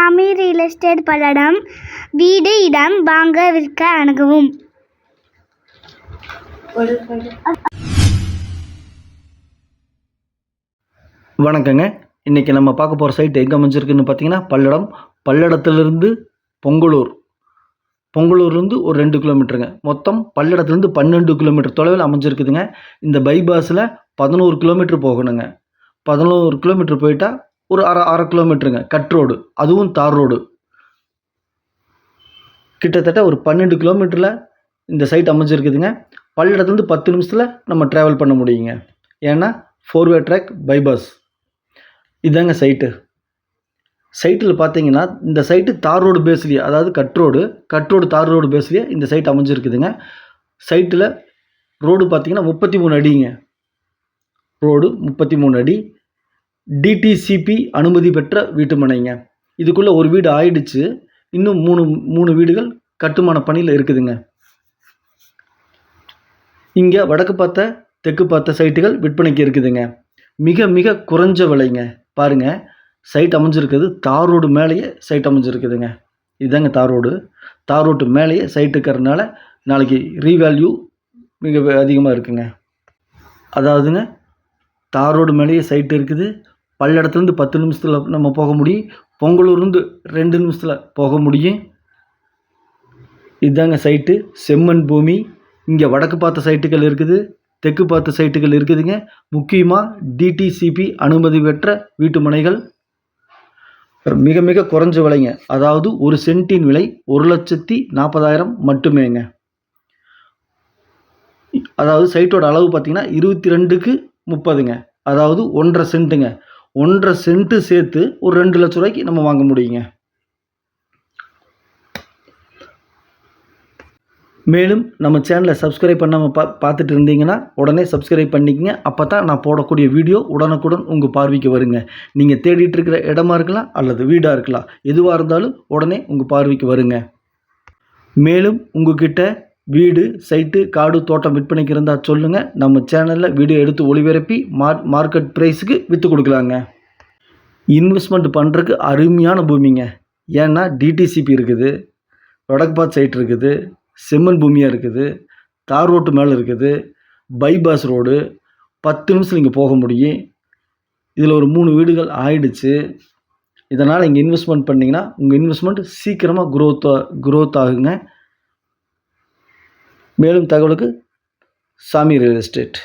சாமி real estate Palladam வீடு இடம் வாங்க விற்க அணுகவும். வணக்கங்க. இன்றைக்கி நம்ம பார்க்க போகிற சைட் எங்கே அமைஞ்சிருக்குன்னு பார்த்தீங்கன்னா பல்லடம். பல்லடத்துலேருந்து பொங்கலூர். பொங்கலூர்லேருந்து ஒரு ரெண்டு கிலோமீட்டருங்க. மொத்தம் பல்லடத்துலேருந்து பன்னெண்டு கிலோமீட்டர் தொலைவில் அமைஞ்சிருக்குதுங்க. இந்த பைபாஸில் பதினோரு கிலோமீட்டர் போகணுங்க. பதினோரு கிலோமீட்டர் போயிட்டால் ஒரு அரை அரை கிலோமீட்டருங்க கட் ரோடு அதுவும் தார் ரோடு கிட்டத்தட்ட ஒரு பன்னெண்டு கிலோமீட்டரில் இந்த சைட் அமைஞ்சிருக்குதுங்க. பல்லடத்துலேருந்து பத்து நிமிஷத்தில் நம்ம ட்ராவல் பண்ண முடியுங்க. ஏன்னா four way track track bypass இதாங்க சைட்டு சைட்டில் பார்த்தீங்கன்னா இந்த சைட்டு தார் ரோடு பேஸ்லேயே அதாவது cut road cut road tar road பேஸ்லேயே இந்த சைட் அமைஞ்சிருக்குதுங்க. சைட்டில் ரோடு பார்த்தீங்கன்னா முப்பத்தி மூணு அடிங்க. ரோடு முப்பத்தி மூணு அடி. டிடிசிபி அனுமதி பெற்ற வீட்டுமனைங்க. இதுக்குள்ளே ஒரு வீடு ஆயிடுச்சு. இன்னும் மூணு மூணு வீடுகள் கட்டுமான பணியில் இருக்குதுங்க. இங்கே வடக்கு பார்த்த தெற்கு பார்த்த சைட்டுகள் விற்பனைக்கு இருக்குதுங்க. மிக மிக குறைஞ்ச விலைங்க. பாருங்க. சைட் அமைஞ்சிருக்குது. தார் ரோடு மேலேயே சைட் அமைஞ்சிருக்குதுங்க. இதுதாங்க தார் ரோடு. தார் ரோட்டு மேலேயே சைட் இருக்கிறதுனால நாளைக்கு ரீவேல்யூ மிக அதிகமாக இருக்குங்க. அதாவதுங்க தார் ரோடு மேலேயே சைட் இருக்குது. பல்லடத்துலேருந்து பத்து நிமிஷத்தில் நம்ம போக முடியும். பொங்கலூர்லேருந்து ரெண்டு நிமிஷத்தில் போக முடியும். இதுதாங்க சைட்டு செம்மண் பூமி. இங்கே வடக்கு பார்த்த சைட்டுகள் இருக்குது. தெற்கு பார்த்த சைட்டுகள் இருக்குதுங்க. முக்கியமாக டிடிசிபி அனுமதி பெற்ற வீட்டு மனைகள் மிக மிக குறைஞ்ச விலைங்க. அதாவது ஒரு சென்ட்டின் விலை ஒரு லட்சத்தி நாற்பதாயிரம் மட்டுமேங்க. அதாவது சைட்டோட அளவு பார்த்தீங்கன்னா இருபத்தி ரெண்டுக்கு முப்பதுங்க. அதாவது ஒன்றரை சென்ட்டுங்க. ஒன்றரை சென்ட்டு சேர்த்து ஒரு ரெண்டு லட்ச ரூபாய்க்கு நம்ம வாங்க முடியுங்க. மேலும் நம்ம சேனலை சப்ஸ்கிரைப் பண்ணாமல் பா பார்த்துட்டு இருந்தீங்கன்னா உடனே சப்ஸ்கிரைப் பண்ணிக்கங்க. அப்போ தான் நான் போடக்கூடிய வீடியோ உடனுக்குடன் உங்கள் பார்வைக்கு வருங்க. நீங்கள் தேடிட்டு இருக்கிற இடமா இருக்கலாம் அல்லது வீடாக இருக்கலாம். எதுவாக இருந்தாலும் உடனே உங்கள் பார்வைக்கு வருங்க. மேலும் உங்ககிட்ட வீடு சைட்டு காடு தோட்டம் விற்பனைக்கு இருந்தால் சொல்லுங்கள் நம்ம சேனலில் வீடியோ எடுத்து ஒளிபரப்பி மார் மார்க்கெட் ப்ரைஸுக்கு விற்று கொடுக்கலாங்க. இன்வெஸ்ட்மெண்ட் பண்ணுறதுக்கு அருமையான பூமிங்க. ஏன்னா டிடிசிபி இருக்குது வடக்குபாத் சைட் இருக்குது செம்மண் பூமியாக இருக்குது தார் ரோட்டு மேலே இருக்குது பைபாஸ் ரோடு பத்து நிமிஷம் நீங்கள் போக முடியும். இதில் ஒரு மூணு வீடுகள் ஆயிடுச்சு. இதனால் இங்கே இன்வெஸ்ட்மெண்ட் பண்ணிங்கன்னா உங்கள் இன்வெஸ்ட்மெண்ட் சீக்கிரமாக குரோத்தாக குரோத் ஆகுங்க. மேலும் தகவலுக்கு சாமி ரியல் எஸ்டேட்.